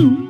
এই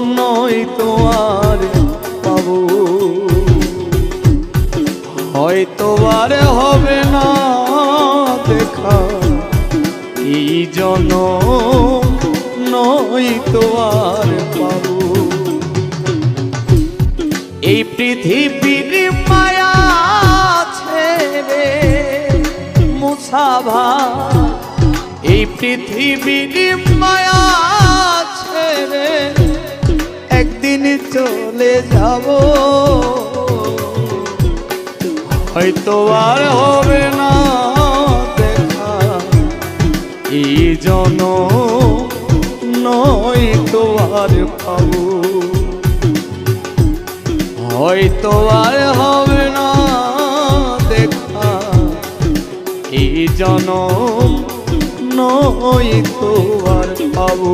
নয় তো আর পাবো। এই পৃথিবীর মায়া ছেড়ে মুসাভা এই পৃথিবীর মায়া ছেড়ে একদিন চলে যাব। হয়তো আর হবে না দেখা। এই জন নয় তো পাবো। হয়তো আর হবে না দেখা। এই জন নয় তো আর পাবো।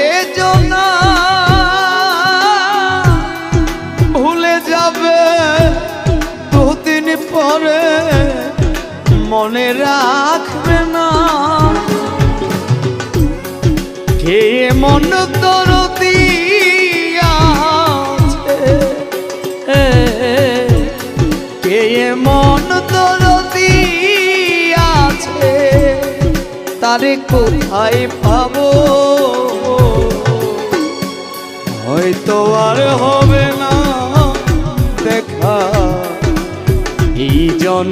রাখবে না। কে মন কে মন দিয়াছে তারে কোথায় পাবো? হয়তো আর হবে না দেখা। এই জন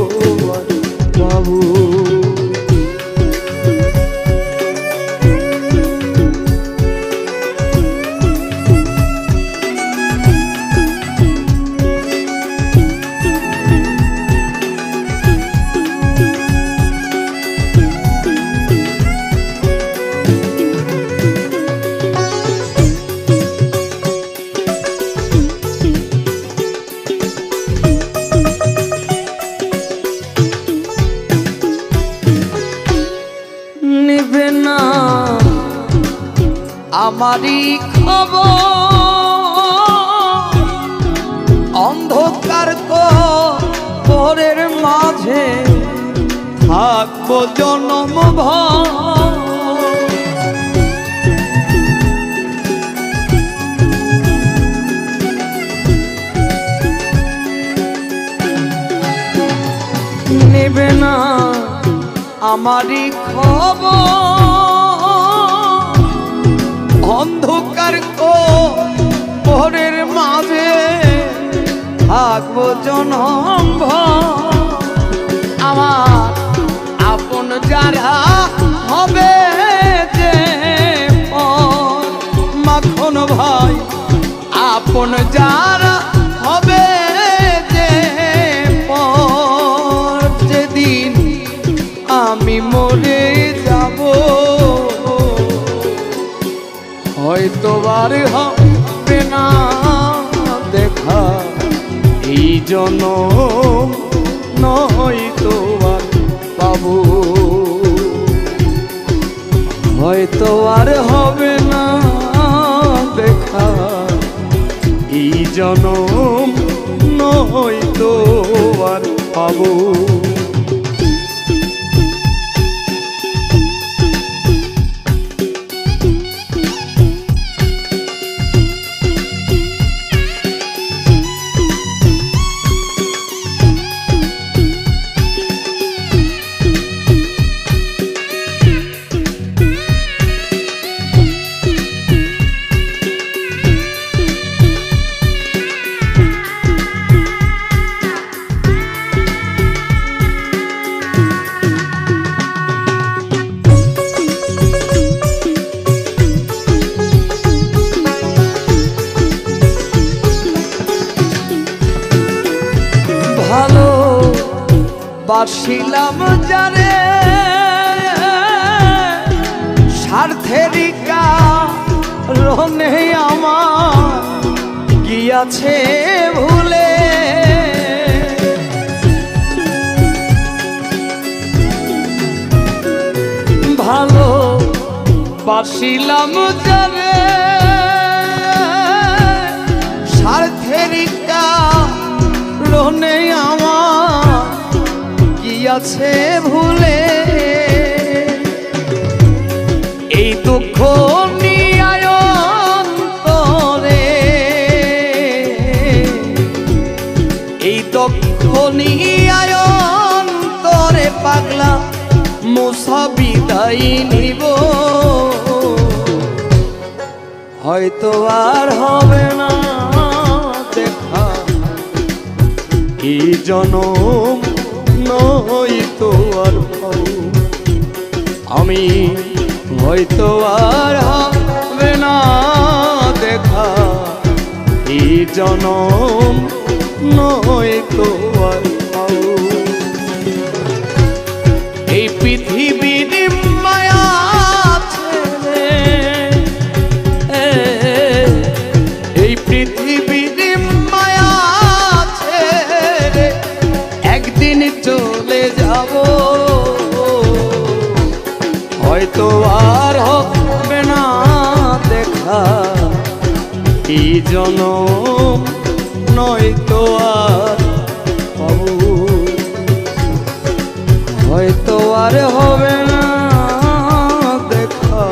আমারই খবর। অন্ধকার পরের মাঝে থাকব জনম নেবে না আমারই খবর। জনম ভর। আমার আপন যারা হবে যে। মাখন ভাই, আপন যারা হবে যে যেদিন আমি মরে যাব হয়তো আর হবে না এই নয় তো আর পাবো হয়তো আর হবে না দেখা। এই জনম নয়তো আর পাবো বাসিলাম জানে স্বার্থেরিকা রনে আমার গিয়াছে ভুলে। ভালো বাসিলাম জানে স্বার্থেরিকা রনে আমার কি আছে ভুলে। এই দুঃখ নিয়ায়ন্তরে এই দুঃখ নিয়ায়ন্তরে পাগলা মুসা বিদায় নিব। হয়তো আর হবে না দেখা। এই জনম নয়তো আর আমি হয়তো আর হবে না দেখা। এই জনম নয়তো আর এই পৃথিবীর এই জনম নয়তো আর পাবো হয়তো আর হবে না দেখা।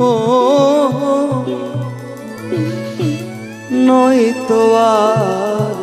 ও নয়তো আর